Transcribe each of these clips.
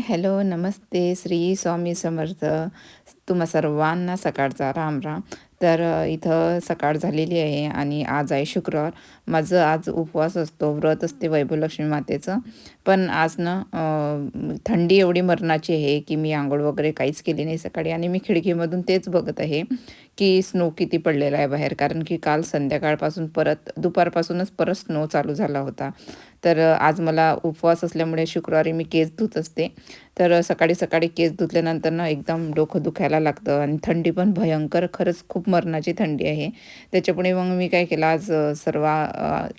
Hello नमस्ते श्री स्वामी समर्थ तुम्हा सर्वांना सकाळचा राम राम. तर इथं सकाळ झालेली आहे आणि आज आहे शुक्रवार. माझं आज उपवास असतो व्रत असते वैभवलक्ष्मी मातेचं. पण आज ना थंडी एवढी मरणाची आहे की मी आंघोळ वगैरे काहीच केली नाही सकाळी. आणि मी खिडकीमधून तेच बघत आहे की स्नो किती पडलेला आहे बाहेर. कारण की काल संध्याकाळपासून परत दुपारपासूनच परत स्नो चालू झाला होता. तर आज मला उपवास असल्यामुळे शुक्रवारी मी केस धुत असते. तर सकाळी सकाळी केस धुतल्यानंतर ना एकदम डोकं दुखायला लागतं आणि थंडी पण भयंकर खरंच खूप मरणाची थंडी आहे. त्याच्यापुढे मग मी काय केलं आज सर्व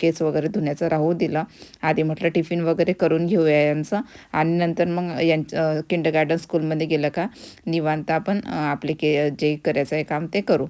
केस वगैरे धुण्याचं राहू दिलं. आधी म्हटलं टिफिन वगैरे करून घेऊया यांचं. आणि नंतर मग यांचं किंडर गार्डन स्कूलमध्ये गेलं का निवांत आपण आपले के जे करायचं आहे काम ते करू.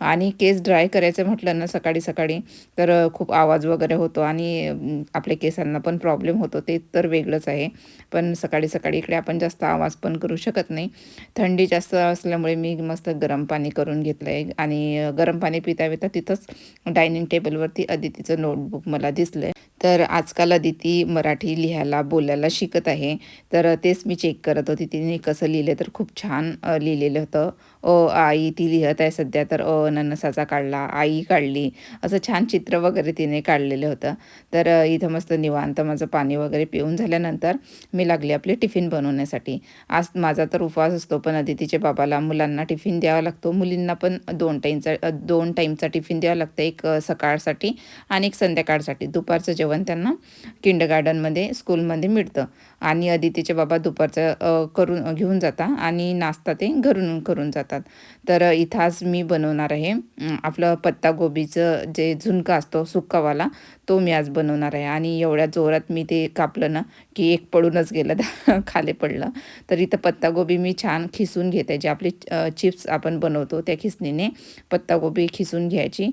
आणि केस ड्राय करायचं म्हटलं ना सकाळी सकाळी तर खूप आवाज वगैरे होतो आणि आपल्या केसांना पण प्रॉब्लेम होतो ते तर वेगळंच आहे. पण सकाळी सकाळी इकडे आपण जास्त आवाज पण करू शकत नाही. थंडी जास्त असल्यामुळे मी मस्त गरम पाणी करून घेतलं आहे आणि गरम पाणी पिता पिता तिथंच डायनिंग टेबलवरती अदितीचं नोटबुक मला दिसलं आहे तर आजकाल अदिती मराठी लिहायला बोलायला शिकत आहे. तर तेच मी चेक करत होती. तिने कसं लिहिलं तर खूप छान लिहिलेलं होतं. अ आई ती लिहत आहे सध्या तर अ ननसाचा काढला आई काढली. असं छान चित्र वगैरे तिने काढलेलं होतं. तर इथं मस्त निवांत माझं पाणी वगैरे पिऊन झाल्यानंतर मी लागली आपली टिफिन बनवण्यासाठी. आज माझा तर उपवास असतो पण अदितीच्या बाबाला मुलांना टिफिन द्यावा लागतो. मुलींना पण दोन टाईमचा दोन टाईमचा टिफिन द्यावा लागतं एक सकाळसाठी आणि एक संध्याकाळसाठी. दुपारचं जेवण त्यांना किंड गार्डनमध्ये स्कूलमध्ये मिळतं. आणि अदितीचे बाबा दुपारचं करून घेऊन जाता आणि नाश्ता ते घरून करून जातात. तर इथं आज मी बनवणार आहे आपलं आपलं पत्तागोबीचं जे झुणका असतो सुक्कावाला तो मी आज बनवणार आहे. आणि एवढ्या जोरात मी ते कापलं ना की एक पडूनच गेलं खाली पडलं. तर इथं पत्तागोबी मी छान खिसून घेते. जे आपले चिप्स आपण बनवतो त्या खिसणीने पत्तागोबी खिसून घ्यायची.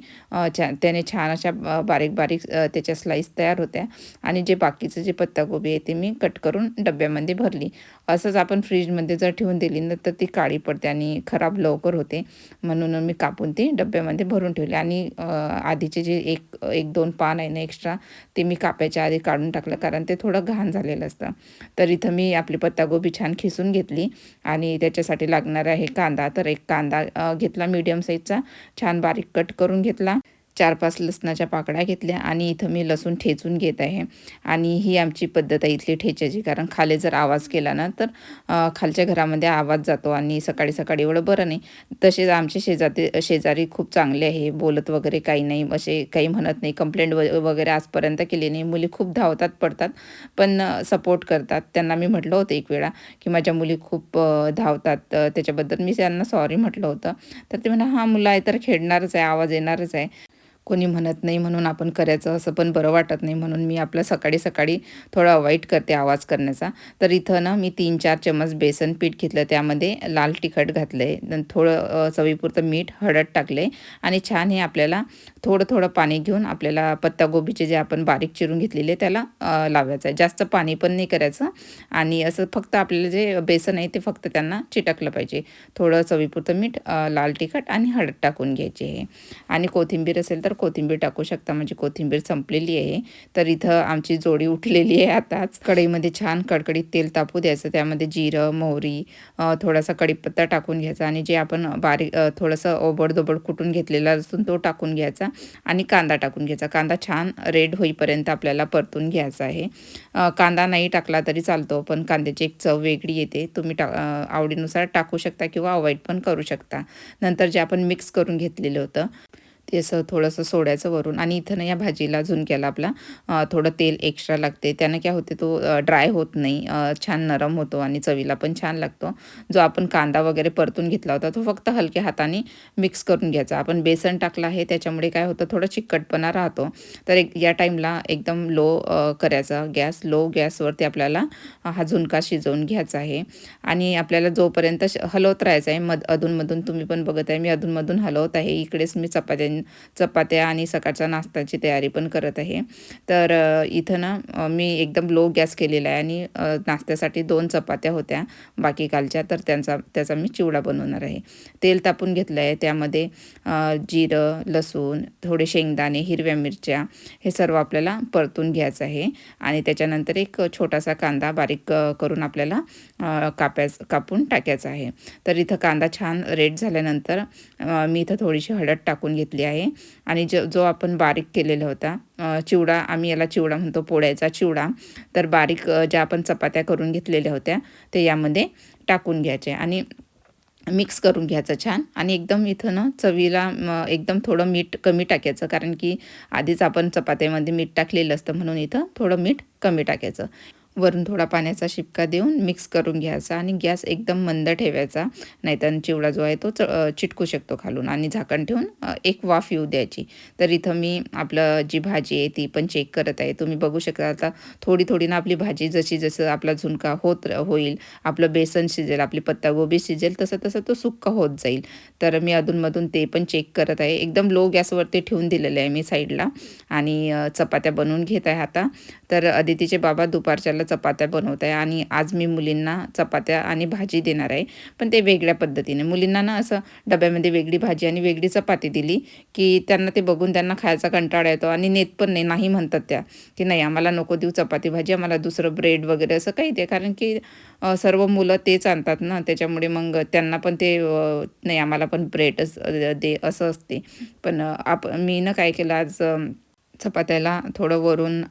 छान त्याने छान अशा बारीक बारीक त्याच्या स्लाईस तयार होत्या. आणि जे बाकीचं जे पत्तागोबी आहे ते मी कट करून डब्यामध्ये भरली. असंच आपण फ्रीजमध्ये जर ठेवून दिली ना तर ती काळी पडते आणि खराब लवकर होते. म्हणून मी कापून ती डब्यामध्ये भरून ठेवली. आणि आधीचे जे एक एक दोन पान आहे ना एक्स्ट्रा ते मी कापायच्या आधी काढून टाकलं. कारण ते थोडं घाण झालेलं असतं. तर इथं मी आपली पत्तागोबी छान खिसून घेतली. आणि त्याच्यासाठी लागणार आहे कांदा तर एक कांदा घेतला. मीडियम साईजचा. छान बारीक कट करून घेतला. चार पाच लसणाच्या पाकळ्या घेतल्या आणि इथं मी लसूण ठेचून घेत आहे. आणि ही आमची पद्धत आहे इथली ठेच्याची. कारण खाली जर आवाज केला ना तर खालच्या घरामध्ये आवाज जातो आणि सकाळी सकाळी एवढं बरं नाही. तसेच आमचे शेजारी शेजारी खूप चांगले आहे. बोलत वगैरे काही नाही असे काही म्हणत नाही. कंप्लेंट व वगैरे आजपर्यंत केली नाही. मुली खूप धावतात पडतात पण सपोर्ट करतात. त्यांना मी म्हटलं होतं एक वेळा की माझ्या मुली खूप धावतात. त्याच्याबद्दल मी त्यांना सॉरी म्हटलं होतं. तर ते म्हणा हा मुलं आहे तर खेळणारच आहे. आवाज येणारच आहे. कोणी म्हणत नाही म्हणून आपण करायचं असं पण बरं वाटत नाही म्हणून मी आपलं सकाळी सकाळी थोडं अवॉइड करते आवाज करण्याचा. तर इथं ना मी तीन चार चमच बेसन पीठ घेतलं त्यामध्ये लाल तिखट घातलं आहे थोडं चवीपुरतं मीठ हळद टाकले आणि छान हे आपल्याला थोडं थोडं पाणी घेऊन आपल्याला पत्तागोबीचे जे आपण बारीक चिरून घेतलेले त्याला लावायचं आहे. जास्त पाणी पण नाही करायचं. आणि असं फक्त आपल्याला जे बेसन आहे ते फक्त त्यांना चिटकलं पाहिजे. थोडं चवीपुरतं मीठ लाल तिखट आणि हळद टाकून घ्यायचे हे. आणि कोथिंबीर असेल तर कोथिंबीर टाकू शकता. म्हणजे कोथिंबीर संपलेली आहे. तर इथं आमची जोडी उठलेली आहे आताच. कढईमध्ये छान कडकडीत तेल तापू द्यायचं. त्यामध्ये जिरं मोहरी थोडासा कढीपत्ता टाकून घ्यायचा. आणि जे आपण बारीक थोडंसं ओबडदोबड कुटून घेतलेला असून तो टाकून घ्यायचा. आणि कांदा टाकून घ्यायचा. कांदा छान रेड होईपर्यंत आपल्याला परतून घ्यायचा आहे. कांदा नाही टाकला तरी चालतो पण कांद्याची एक चव वेगळी येते. तुम्ही टा आवडीनुसार टाकू शकता किंवा अवॉइड पण करू शकता. नंतर जे आपण मिक्स करून घेतलेलं होतं ते असं थोडंसं सोडायचं वरून आणि इथं ना या भाजीला झुणक्याला आपला थोडं तेल एक्स्ट्रा लागते. त्यानं काय होते तो ड्राय होत नाही. छान नरम होतो आणि चवीला पण छान लागतो. जो आपण कांदा वगैरे परतून घेतला होता तो फक्त हलक्या हाताने मिक्स करून घ्यायचा. आपण बेसन टाकलं आहे त्याच्यामुळे काय होतं थोडं चिकटपणा राहतो. तर एक या टाईमला एकदम लो करायचा गॅस लो गॅसवरती आपल्याला हा झुणका शिजवून घ्यायचा आहे. आणि आपल्याला जोपर्यंत श- हलवत राहायचं आहे मध अधूनमधून तुम्ही पण बघत आहे मी अधूनमधून हलवत आहे. इकडेच मी चपात्या चपात्या आणि सकाळच्या नाश्त्याची तयारी पण करत आहे. तर इथं ना मी एकदम लो गॅस केलेला आहे आणि नाश्त्यासाठी दोन चपात्या होत्या बाकी कालच्या तर त्यांचा त्याचा मी चिवडा बनवणार आहे. तेल तापून घेतलं आहे त्यामध्ये जिरं लसूण थोडे शेंगदाणे हिरव्या मिरच्या हे सर्व आपल्याला परतून घ्यायचं आहे. आणि त्याच्यानंतर एक छोटासा कांदा बारीक करून आपल्याला कापायच कापून टाकायचा आहे. तर इथं कांदा छान रेड झाल्यानंतर मी इथं थोडीशी हळद टाकून घेतली आहे. आणि जो जो आपण बारीक केलेला होता चिवडा आम्ही याला चिवडा म्हणतो पोळ्याचा चिवडा. तर बारीक ज्या आपण चपात्या करून घेतलेल्या होत्या ते यामध्ये टाकून घ्यायचे. आणि मिक्स करून घ्यायचं छान. आणि एकदम इथं ना चवीला एकदम थोडं मीठ कमी टाकायचं. कारण की आधीच आपण चपात्यामध्ये मीठ टाकलेलं असतं म्हणून इथं थोडं मीठ कमी टाकायचं. वरून थोडा पाण्याचा शिपका देऊन मिक्स करून घ्यायचा आणि गॅस एकदम मंद ठेवायचा. नाहीतर चिवडा जो आहे तो च चिटकू शकतो खालून आणि झाकण ठेवून एक वाफ येऊ द्यायची. तर इथं मी आपलं जी भाजी आहे ती पण चेक करत आहे. तुम्ही बघू शकता आता थोडी थोडी ना आपली भाजी जशी जसं आपला झुणका होत होईल आपलं बेसन शिजेल आपली पत्तागोबी शिजेल तसं तसं तो सुक्का होत जाईल. तर मी अधूनमधून ते पण चेक करत आहे. एकदम लो गॅसवरती ठेवून दिलेलं आहे मी साईडला आणि चपात्या बनवून घेत आहे आता. तर अदितीचे बाबा दुपारच्याला चपात्या बनवत आहे आणि आज मी मुलींना चपात्या आणि भाजी देणार आहे. पण ते वेगळ्या पद्धतीने. मुलींना ना असं डब्यामध्ये वेगळी भाजी आणि वेगळी चपाती दिली की त्यांना ते बघून त्यांना खायचा कंटाळा येतो आणि नेत पण नाही. नाही म्हणतात त्या की नाही आम्हाला नको देऊ चपाती भाजी आम्हाला दुसरं ब्रेड वगैरे असं काही दे. कारण की सर्व मुलं तेच आणतात ना. त्याच्यामुळे मग त्यांना पण ते नाही आम्हाला पण ब्रेडच दे असं असते. पण आप मी ना काय केलं आज चपात्याला थोडं वरून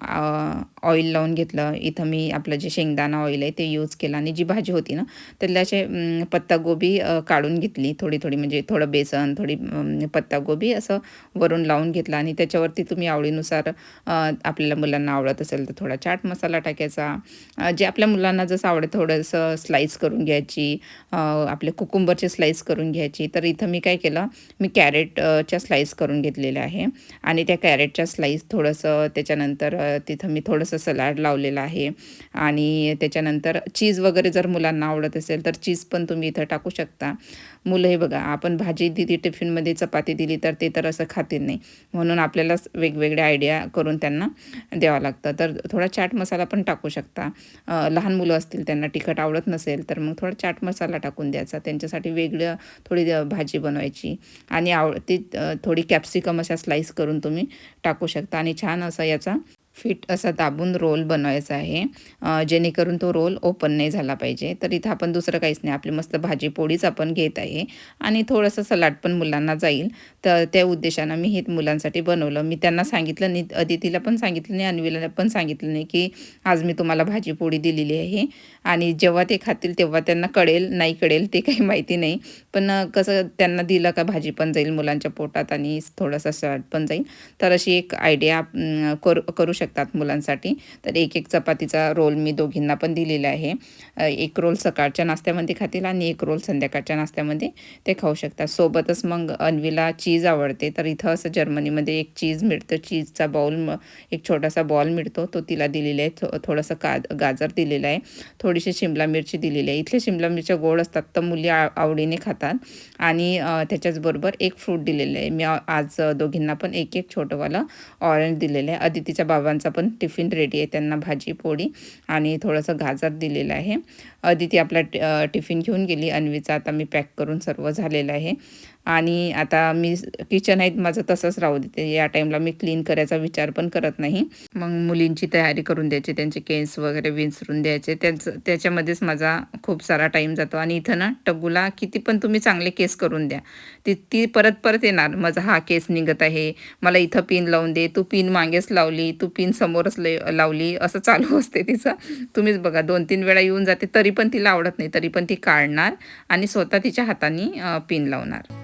ऑइल लावून घेतलं. इथं मी आपलं जे शेंगदाणा ऑइल आहे ते यूज केलं आणि जी भाजी होती ना त्यातल्या असे पत्तागोबी काढून घेतली. थोडी थोडी म्हणजे थोडं बेसन थोडी पत्तागोबी असं वरून लावून घेतलं आणि त्याच्यावरती तुम्ही आवडीनुसार आपल्याला मुलांना आवडत असेल तर थोडा चाट मसाला टाकायचा. जे आपल्या मुलांना जसं आवडत थोडंसं स्लाईस करून घ्यायची आपले कुकुंबरचे स्लाईस करून घ्यायची. तर इथं मी काय केलं मी कॅरेटच्या स्लाईस करून घेतलेल्या आहे आणि त्या कॅरेटच्या स्लाईस थोडंसं त्याच्यानंतर तिथं मी थोडंसं सलाड लावलेलं आहे. आणि त्याच्यानंतर चीज वगैरे जर मुलांना आवडत असेल तर चीज पण तुम्ही इथं टाकू शकता. मुलं हे बघा आपण भाजी दिली टिफिनमध्ये चपाती दिली तर ते तर असं खातील नाही. म्हणून आपल्यालाच वेगवेगळ्या आयडिया करून त्यांना द्यावं लागतं. तर थोडा चाट मसाला पण टाकू शकता. लहान मुलं असतील त्यांना तिखट आवडत नसेल तर मग थोडा चाट मसाला टाकून द्यायचा. त्यांच्यासाठी वेगळं थोडी भाजी बनवायची. आणि आव ती थोडी कॅप्सिकम अशा स्लाईस करून तुम्ही टाकू शकता. आणि छान असा याचा. फिट असा दाबून रोल बनवायचा आहे. जेणेकरून तो रोल ओपन नाही झाला पाहिजे. तर इथं आपण दुसरं काहीच नाही. आपली मस्त भाजी पोळीच आपण घेत आहे. आणि थोडंसं सलाड पण मुलांना जाईल. तर त्या उद्देशानं मी हे मुलांसाठी बनवलं. मी त्यांना सांगितलं नाही अदितीला पण सांगितलं नाही अन्वीला पण सांगितलं नाही की आज मी तुम्हाला भाजी पोळी दिलेली आहे. आणि जेव्हा ते खातील तेव्हा त्यांना कळेल नाही कळेल ते काही माहिती नाही. पण कसं त्यांना दिलं का भाजी पण जाईल मुलांच्या पोटात आणि थोडंसं सलाड पण जाईल. तर अशी एक आयडिया करू करू शक शकतात मुलांसाठी. तर एक एक चपातीचा रोल मी दोघींना पण दिलेला आहे. एक रोल सकाळच्या नाश्त्यामध्ये खातील आणि एक रोल संध्याकाळच्या नाश्त्यामध्ये ते खाऊ शकतात. सोबतच मग अन्वीला चीज आवडते. तर इथं असं जर्मनीमध्ये एक चीज मिळतं. चीजचा बाउल एक छोटासा बॉल मिळतो. तो तिला दिलेला आहे. थो थोडंसं का गाजर दिलेलं आहे. थोडीशी शिमला मिरची दिलेली आहे. इथल्या शिमला मिरच्या गोड असतात तर मुली आवडीने खातात. आणि त्याच्याचबरोबर एक फ्रूट दिलेलं आहे. मी आज दोघींना पण एक एक छोटंवालं ऑरेंज दिलेलं आहे. अदितीच्या बाबांचा पण टिफिन रेडी आहे त्यांना भाजी पोळी आणि थोडंसं गाजर दिलेलं आहे. अदिती आपला टिफिन घेऊन गेली. अन्वीचा आता मी पॅक करून सर्व झालेलं आहे. आणि आता मी किचन आहे माझं तसंच राहू देते. या टाईमला मी क्लीन करायचा विचार पण करत नाही. मग मुलींची तयारी करून द्यायची त्यांचे केस वगैरे विंचरून द्यायचे. त्यांचं त्याच्यामध्येच माझा खूप सारा टाईम जातो. आणि इथं ना टगूला किती पण तुम्ही चांगले केस करून द्या. ती ती परत परत येणार. माझा हा केस निघत आहे. मला इथं पिन लावून दे. तू पिन मागेच लावली. तू पिन समोरच लावली. असं चालू असते तिचं. तुम्हीच बघा दोन तीन वेळा येऊन जाते. तरी पण तिला आवडत नाही. तरी पण ती काढणार आणि स्वतः तिच्या हाताने पिन लावणार.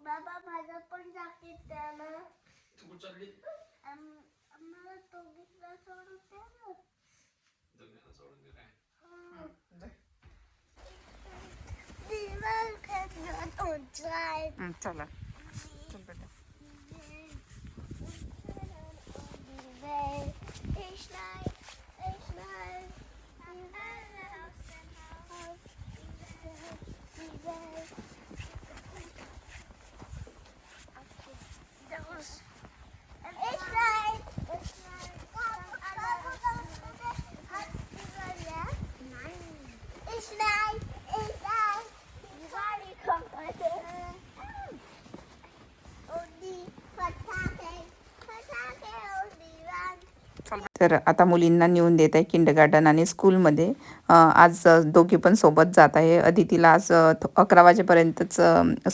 बाबा माझं पण जाकीट द्या ना आम- आम्हाला दोघींना सोडून द्या ना हा. जा. दिवाल खेळत उंचाय. हं, चला चल तर आता मुलींना नेऊन देत आहे किंड गार्डन आणि स्कूलमध्ये आज दोघी पण सोबत जात आहे. अदितीला आज अकरा वाजेपर्यंतच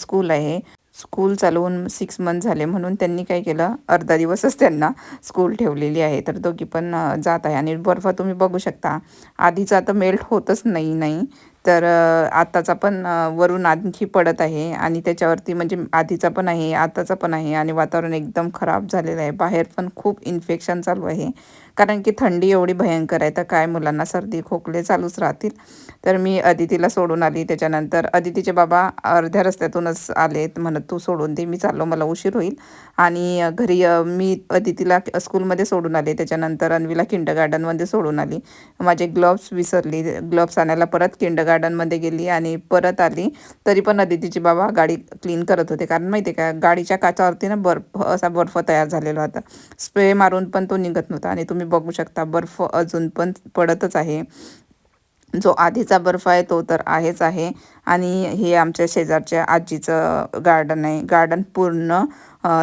स्कूल आहे. स्कूल चालवून सिक्स मंथ झाले म्हणून त्यांनी काय केलं? अर्धा दिवसच त्यांना स्कूल ठेवलेली आहे. तर दोघी पण जात आहे. आणि बर्फ तुम्ही बघू शकता. आधीचा तर मेल्ट होतच नाही नाही. तर आत्ताचा आताचा पण वरून आणखी पडत आहे आणि त्याच्यावरती म्हणजे आधीचा पण आहे आताचा पण आहे आणि वातावरण एकदम खराब झालेलं आहे. बाहेर पण खूप इन्फेक्शन चालू आहे. कारण की थंडी एवढी भयंकर आहे तर काय मुलांना सर्दी खोकले चालूच राहतील. तर मी अदितीला सोडून आली. त्याच्यानंतर अदितीचे बाबा अर्ध्या रस्त्यातूनच आलेत म्हणत तू सोडून दे मी चाललो मला उशीर होईल. आणि घरी मी अदितीला स्कूलमध्ये सोडून आले. त्याच्यानंतर अन्वीला किंड गार्डनमध्ये सोडून आली. माझे ग्लोव्स विसरली. ग्लव्स आणायला परत किंड गार्डनमध्ये गेली आणि परत आली. तरी पण अदितीचे बाबा गाडी क्लीन करत होते. कारण माहिती आहे का गाडीच्या काचावरती ना बर्फ असा बर्फ तयार झालेला होता. स्प्रे मारून पण तो निघत नव्हता. आणि तुम्ही बघू शकता बर्फ अजून पण पडतच आहे. जो आधीचा बर्फ आहे तो तर आहेच आहे. आणि हे आमच्या शेजारच्या आजीचं गार्डन आहे. गार्डन पूर्ण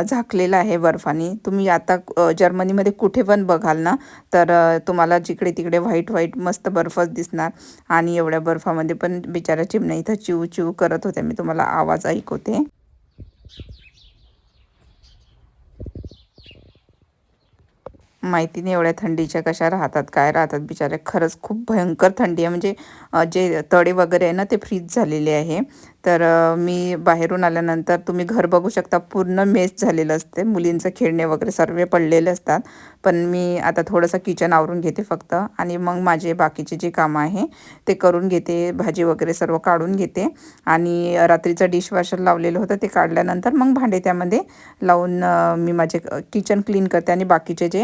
झाकलेलं आहे बर्फाने. तुम्ही आता जर्मनीमध्ये कुठे पण बघाल ना तर तुम्हाला जिकडे तिकडे व्हाईट व्हाईट मस्त बर्फच दिसणार. आणि एवढ्या बर्फामध्ये पण बिचाऱ्या चिमण्या इथं चिव चिव करत होत्या मी तुम्हाला आवाज ऐकवते. माहिती नाही एवढ्या थंडीच्या कशा राहतात काय राहतात बिचारे. खरंच खूप भयंकर थंडी आहे. म्हणजे जे तडे वगैरे आहे ना ते फ्रीज झालेले आहे. तर मी बाहेरून आल्यानंतर तुम्ही घर बघू शकता पूर्ण मेस झालेलं असते. मुलींचं खेळणे वगैरे सर्व पडलेले असतात. पण मी आता थोडंसं किचन आवरून घेते फक्त आणि मग माझे बाकीचे जे कामं आहे ते करून घेते भाजी वगैरे सर्व काढून घेते. आणि रात्रीचं डिशवॉशर लावलेलं होतं ते काढल्यानंतर मग भांडे त्यामध्ये लावून मी माझे किचन क्लीन करते आणि बाकीचे जे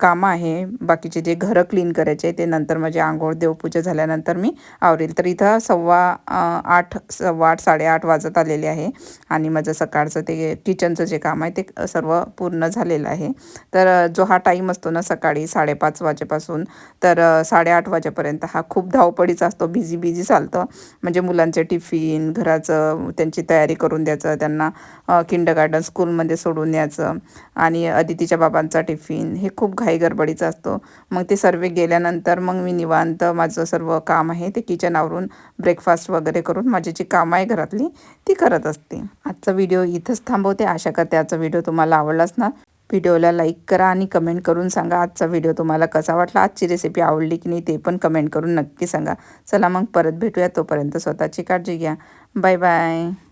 कामं आहे बाकीचे जे घरं क्लीन करायचे ते नंतर माझे आंघोळ देवपूजा झाल्यानंतर मी आवरेल. तर इथं सव्वा आठ स सव्वा आठ साडेआठ वाजत आलेले आहे आणि माझं सकाळचं ते किचनचं जे काम आहे ते सर्व पूर्ण झालेलं आहे. तर जो हा टाईम असतो ना सकाळी साडेपाच वाजेपासून तर साडेआठ वाजेपर्यंत हा खूप धावपळीचा असतो बिझी बिझी चालतं. म्हणजे मुलांचे टिफिन घराचं त्यांची तयारी करून द्यायचं त्यांना किंड गार्डन स्कूलमध्ये सोडून द्यायचं आणि अदितीच्या बाबांचा टिफिन हे खूप घाई गडबडीचा असतो. मग ते सर्व गेल्यानंतर मग मी निवांत माझं सर्व काम आहे ते किचन आवरून ब्रेकफास्ट वगैरे करून माझे जी काम आहे घरातली ती करत असते. आजचा व्हिडिओ इथंच थांबवते. आशा करते आजचा व्हिडिओ तुम्हाला आवडला असणार व्हिडिओला लाईक करा आणि कमेंट करून सांगा आजचा व्हिडिओ तुम्हाला कसा वाटला. आजची रेसिपी आवडली की नाही ते पण कमेंट करून नक्की सांगा. चला मग परत भेटूया. तोपर्यंत स्वतःची काळजी घ्या. Bye bye.